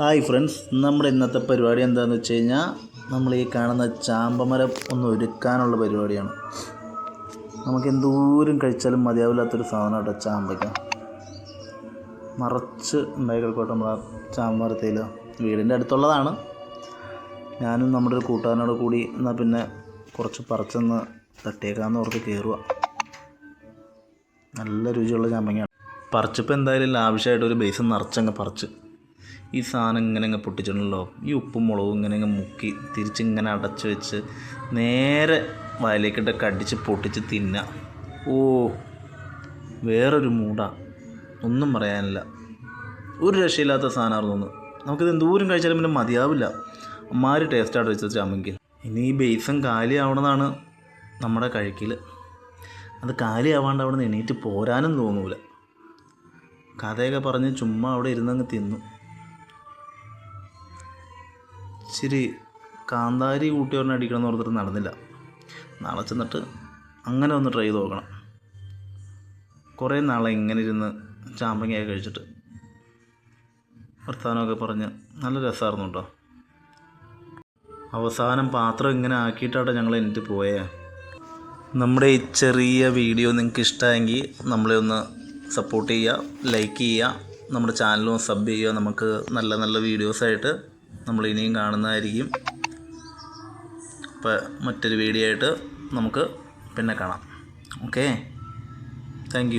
Hi friends നമ്മുടെ ഇന്നത്തെ പരിപാടി എന്താണെന്ന് വെച്ച് കഴിഞ്ഞാൽ നമ്മൾ ഈ കാണുന്ന ചാമ്പമരം ഒന്ന് ഒരുക്കാനുള്ള പരിപാടിയാണ്. നമുക്ക് എന്തോരം കഴിച്ചാലും മതിയാവില്ലാത്തൊരു സാധനം കേട്ടോ ചാമ്പയ്ക്ക. നിറച്ച് ഉണ്ടായി കിടക്കോട്ടെ ആ ചാമ്പമരത്തിൽ വീടിന്റെ അടുത്തുള്ളതാണ്. ഞാനും നമ്മുടെ ഒരു കൂട്ടുകാരനോട് കൂടി എന്നാൽ പിന്നെ കുറച്ച് പറിച്ചെന്ന് തട്ടിയേക്കാന്ന് ഓർത്ത് കയറുക നല്ല രുചിയുള്ള ചാമ്പങ്ങയാണ്. പറിച്ചപ്പോൾ എന്തായാലും ആവശ്യമായിട്ട് ഒരു ബേസ് നിറച്ചങ്ങ് പറിച്ച്. ഈ സാധനം ഇങ്ങനെ അങ്ങ് പൊട്ടിച്ചിട്ടുണ്ടല്ലോ. ഈ ഉപ്പും മുളകും ഇങ്ങനെ അങ്ങ് മുക്കി തിരിച്ചിങ്ങനെ അടച്ചു വെച്ച് നേരെ വയലേക്കിട്ടൊക്കെ അടിച്ച് പൊട്ടിച്ച് തിന്നുക ഓ വേറൊരു മൂടാ. ഒന്നും പറയാനില്ല. ഒരു രക്ഷയില്ലാത്ത സാധനമായിരുന്നു ഒന്ന് നമുക്കിത് എന്തോരം കഴിച്ചാലും പിന്നെ മതിയാവില്ല. അമ്മാര് ടേസ്റ്റായിട്ട് വെച്ചത് ഇനി ഈ ബേസും കാലിയാവണതാണ് നമ്മുടെ കഴുക്കിൽ അത് കാലിയാവാണ്ട് അവിടെ നിന്ന് എണീറ്റ് പോരാനും തോന്നൂല. കഥയൊക്കെ പറഞ്ഞ് ചുമ്മാ അവിടെ ഇരുന്നങ്ങ് തിന്നു. ഇച്ചിരി കാന്താരി കൂട്ടി പറഞ്ഞ് അടിക്കണം എന്ന് ഓർത്തിട്ട് നടന്നില്ല. നാളെ ചെന്നിട്ട് അങ്ങനെ ഒന്ന് ട്രൈ ചെയ്ത് നോക്കണം. കുറേ നാളെ ഇങ്ങനെ ഇരുന്ന് ചാമ്പങ്ങയൊക്കെ കഴിച്ചിട്ട്. വർത്തമാനമൊക്കെ പറഞ്ഞ് നല്ല രസമായിരുന്നു കേട്ടോ. അവസാനം പാത്രം ഇങ്ങനെ ആക്കിയിട്ടാണ് ഞങ്ങൾ എനിക്ക് പോയേ. നമ്മുടെ ഈ ചെറിയ വീഡിയോ നിങ്ങൾക്ക് ഇഷ്ടമായെങ്കിൽ നമ്മളെ ഒന്ന് സപ്പോർട്ട് ചെയ്യുക ലൈക്ക് ചെയ്യുക നമ്മുടെ ചാനലും സബ് ചെയ്യുക. നമുക്ക് നല്ല നല്ല വീഡിയോസായിട്ട് നമ്മൾ ഇനിയും കാണുന്നതായിരിക്കും. അപ്പോൾ മറ്റൊരു വീഡിയോ ആയിട്ട് നമുക്ക് പിന്നെ കാണാം. Okay thank